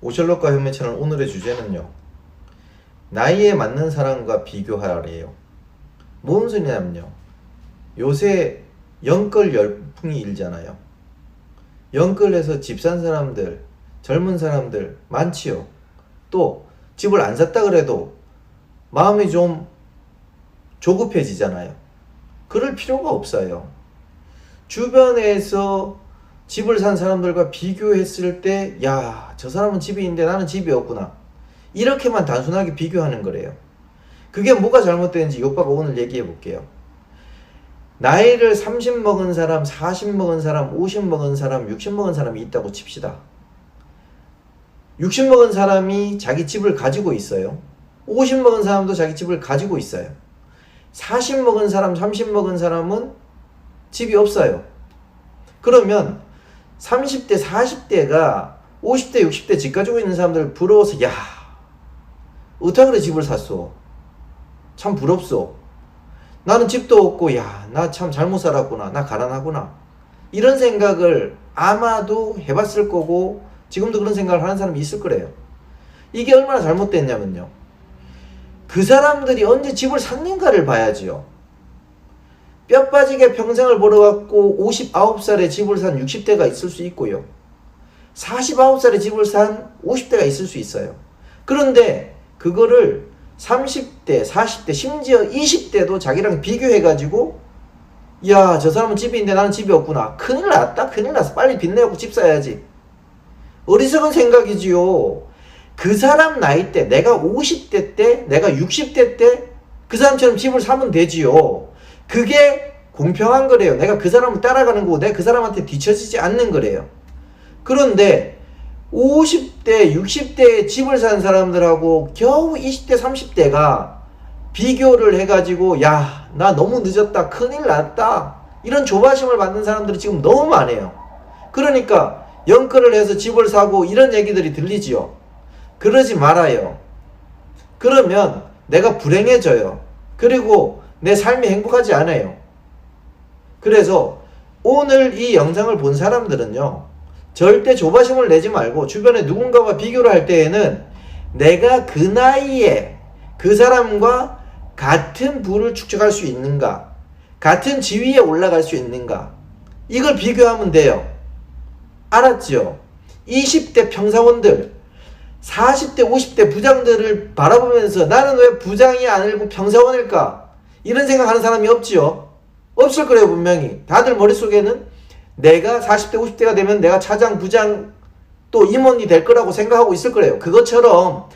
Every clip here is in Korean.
오셜록과 현매 채널 오늘의 주제는요. 나이에 맞는 사람과 비교하래요. 뭔 소리냐면요. 요새 연끌 열풍이 일잖아요. 연끌에서 집 산 사람들, 젊은 사람들 많지요. 또 집을 안 샀다 그래도 마음이 좀 조급해지잖아요. 그럴 필요가 없어요. 주변에서 집을 산 사람들과 비교했을 때, 야, 저 사람은 집이 있는데 나는 집이 없구나. 이렇게만 단순하게 비교하는 거래요. 그게 뭐가 잘못되는지 요빠가 오늘 얘기해 볼게요. 나이를 30 먹은 사람, 40 먹은 사람, 50 먹은 사람, 60 먹은 사람이 있다고 칩시다. 60 먹은 사람이 자기 집을 가지고 있어요. 50 먹은 사람도 자기 집을 가지고 있어요. 40 먹은 사람, 30 먹은 사람은 집이 없어요. 그러면 30대, 40대가 50대, 60대 집 가지고 있는 사람들 부러워서 야, 어떻게 그래 집을 샀어? 참 부럽소. 나는 집도 없고 야, 나 참 잘못 살았구나. 나 가난하구나. 이런 생각을 아마도 해봤을 거고 지금도 그런 생각을 하는 사람이 있을 거래요. 이게 얼마나 잘못됐냐면요. 그 사람들이 언제 집을 샀는가를 봐야지요. 뼈 빠지게 평생을 벌어갖고 59살에 집을 산 60대가 있을 수 있고요. 49살에 집을 산 50대가 있을 수 있어요. 그런데 그거를 30대, 40대, 심지어 20대도 자기랑 비교해가지고 야, 저 사람은 집이 있는데 나는 집이 없구나. 큰일 났다. 큰일 났어. 빨리 빚 내고 집 사야지. 어리석은 생각이지요. 그 사람 나이 때, 내가 50대 때, 내가 60대 때, 그 사람처럼 집을 사면 되지요. 그게 공평한 거래요. 내가 그 사람을 따라가는 거고, 내가 그 사람한테 뒤처지지 않는 거래요. 그런데, 50대, 60대에 집을 산 사람들하고 겨우 20대, 30대가 비교를 해가지고, 야, 나 너무 늦었다. 큰일 났다. 이런 조바심을 받는 사람들이 지금 너무 많아요. 그러니까, 연끌을 해서 집을 사고 이런 얘기들이 들리지요. 그러지 말아요. 그러면 내가 불행해져요. 그리고 내 삶이 행복하지 않아요. 그래서 오늘 이 영상을 본 사람들은요, 절대 조바심을 내지 말고 주변에 누군가와 비교를 할 때에는 내가 그 나이에 그 사람과 같은 부를 축적할 수 있는가, 같은 지위에 올라갈 수 있는가, 이걸 비교하면 돼요. 알았죠? 20대 평사원들, 40대, 50대 부장들을 바라보면서 나는 왜 부장이 아니고 평사원일까? 이런 생각하는 사람이 없지요? 없을 거래요, 분명히. 다들 머릿속에는 내가 40대, 50대가 되면 내가 차장, 부장, 또 임원이 될 거라고 생각하고 있을 거래요. 그것처럼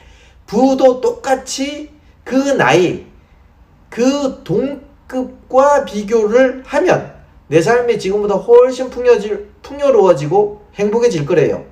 부도 똑같이 그 나이, 그 동급과 비교를 하면 내 삶이 지금보다 훨씬 풍요질, 풍요로워지고 행복해질 거래요.